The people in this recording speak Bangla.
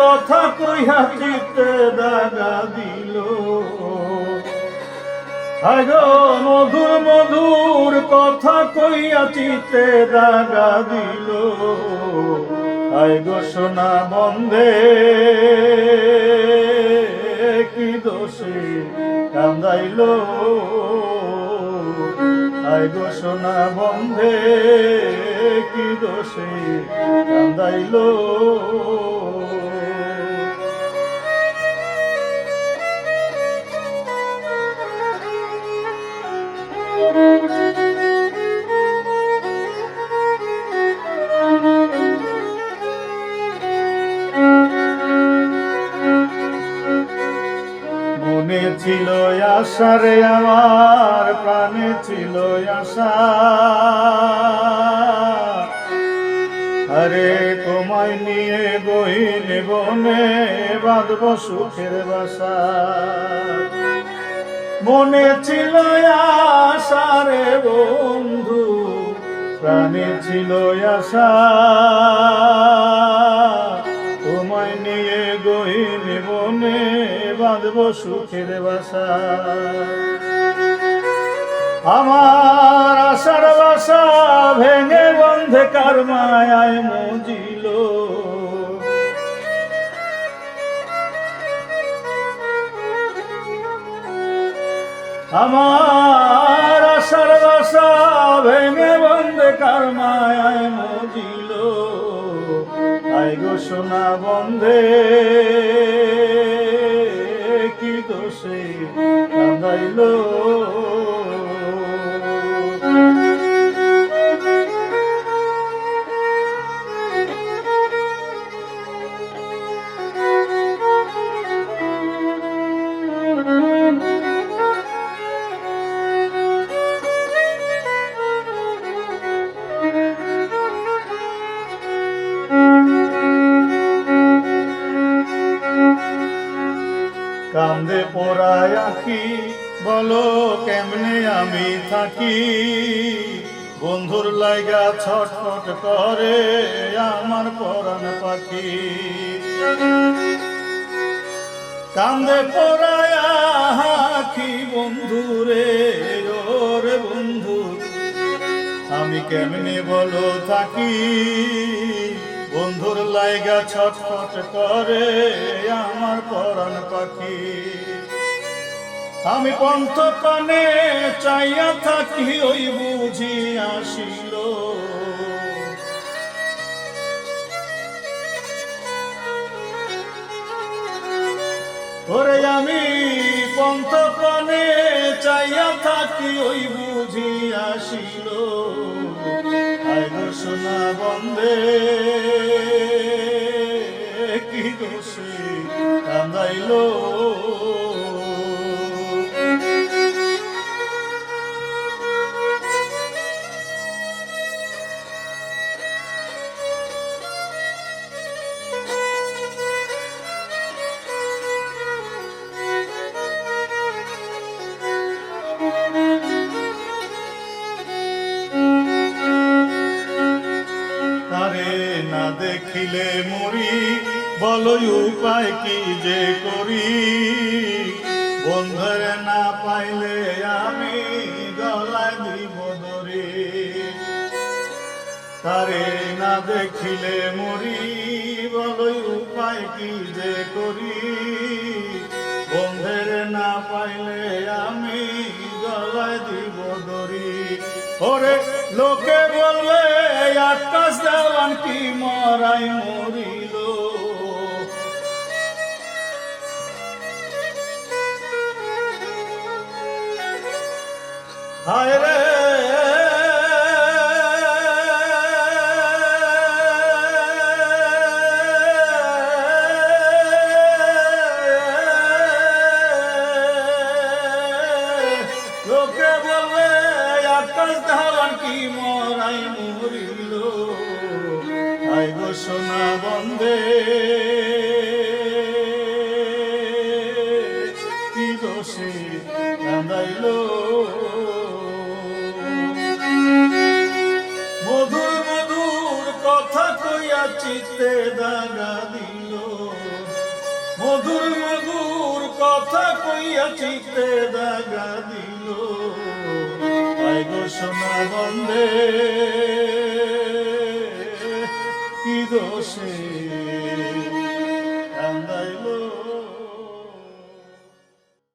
কথা কইয়া চিত্তে দাগা দিল। আগো মধুর মধুর কথা কইয়া চিত্তে দাগা দিল। আই গো, সোনা বন্দে কি দোষে কান্দাইল। আই গো, সোনা বন্ধে কি দোষে কান্দাইল? ছিল আশারে আমার প্রাণে ছিল আশা। আরে, তোমায় নিয়ে গহিল বনে বাঁধব সুখের বাসা। মনে ছিল আশারে বন্ধু, প্রাণে ছিল আশা। তোমায় নিয়ে গহিল বনে বাঁধব সুখের বাসা। আমার আশার বাসা ভেঙে কার মায়ায় মজিল। আমার আশার বাসা ভেঙে বন্ধে কার মায়ায় মজিল। আই গো সোনা বন্ধে, কি দোষে কাঁদাইল? কান্দে পোড়ায় আঁকি। বলো, কেমনে আমি থাকি? বন্ধুর লাইগা ছটফট করে আমার পরাণ পাখি। কান্দে পোড়ায় আঁকি বন্ধুরে, ওরে বন্ধু। আমি কেমনে বলো থাকি? বন্ধুর লাইগা ছটফট করে আমার পরাণ পাখি। আমি পন্থ কানে চাইয়া থাকি, ওই বুঝি আসিল। ওরে আমি পন্থ কানে চাইয়া থাকি, ওই বুঝি আসিল। সোনা বন্দে কি দোষে কান্দাইল? দেখিলে মরি বলো উপায় কি যে করি? বন্ধরে না পাইলে আমি গলায় দিব দরি তারে না দেখিলে মরি বলো উপায় কি যে করি? বন্ধের না পাইলে আমি গলায় দিব দরি ওরে লোকে বলবে আকাশ দেওয়ান কি মরাই মরিল। হায় রে। আকাশ ধারণ কি মরাই মরিল। আই গো সোনা বন্দে। কি দোষে কান্দাইল? মধুর মধুর কথা কইয়া চিত্তে দাগা দিল। মধুর মধুর কথা কইয়া চিতে দাগা দিল। আই গো সোনা বন্দে